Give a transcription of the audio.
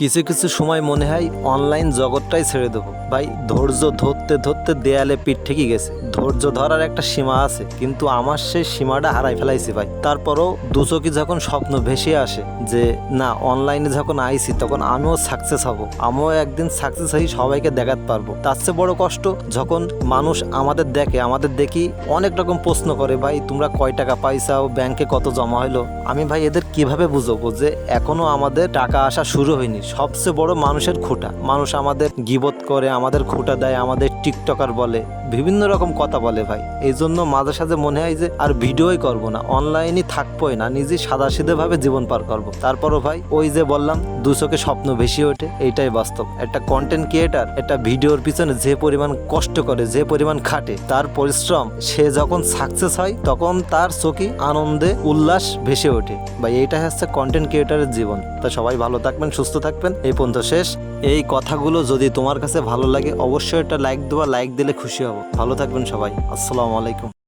কিছু কিছু সময় মনে হয় অনলাইন জগৎটাই ছেড়ে দেবো। ভাই, ধৈর্য ধরতে ধরতে দেয়ালে পিঠ ঠেকে গেছে। ধৈর্য ধরার একটা সীমা আছে, কিন্তু আমার সেই সীমাটা হারাই ফেলাইছি ভাই। তারপরও দুচকি যখন স্বপ্ন ভেসে আসে যে, না অনলাইনে যখন আইছি, তখন আমিও সাকসেস হব। আমিও একদিন সাকসেস হয়ে সবাইকে দেখাতে পারব। তার চেয়ে বড় কষ্ট, যখন মানুষ আমাদের দেখে, আমাদের দেখি অনেক রকম প্রশ্ন করে, ভাই, তোমরা কয় টাকা পাইছাও ব্যাংকে কত জমা হলো আমি ভাই, এদের কীভাবে বুঝব যে, এখনও আমাদের টাকা আসা শুরু হয়নি? সবচেয়ে বড় মানুষের খুঁটা। মানুষ আমাদের গিবত করে আমাদের খুঁটা দেয়, আমাদের টিকটকার বলে, বিভিন্ন রকম কথা বলে ভাই। এই জন্য মাঝে সাঝে মনে হয় যে আর ভিডিওই করব না, অনলাইনই থাকবোই না নিজে সাদা ভাবে জীবন পার করব। তারপরও ভাই, ওই যে বললাম, দু চোখে স্বপ্ন বেশি ওঠে, এইটাই বাস্তব। একটা কন্টেন্ট ক্রিয়েটার একটা ভিডিওর পিছনে যে পরিমাণ কষ্ট করে, যে পরিমাণ খাটে, তার পরিশ্রম, সে যখন সাকসেস হয়, তখন তার চোখে আনন্দে উল্লাস ভেসে ওঠে। ভাই, এইটাই হচ্ছে কন্টেন্ট ক্রিয়েটারের জীবন। তা সবাই ভালো থাকবেন, সুস্থ থাকবেন। এই পর্যন্ত শেষ। এই কথাগুলো যদি তোমার কাছে ভালো লাগে অবশ্যই একটা লাইক দেওয়া লাইক দিলে খুশি হব। ভালো থাকবেন সবাই। আসসালামু আলাইকুম।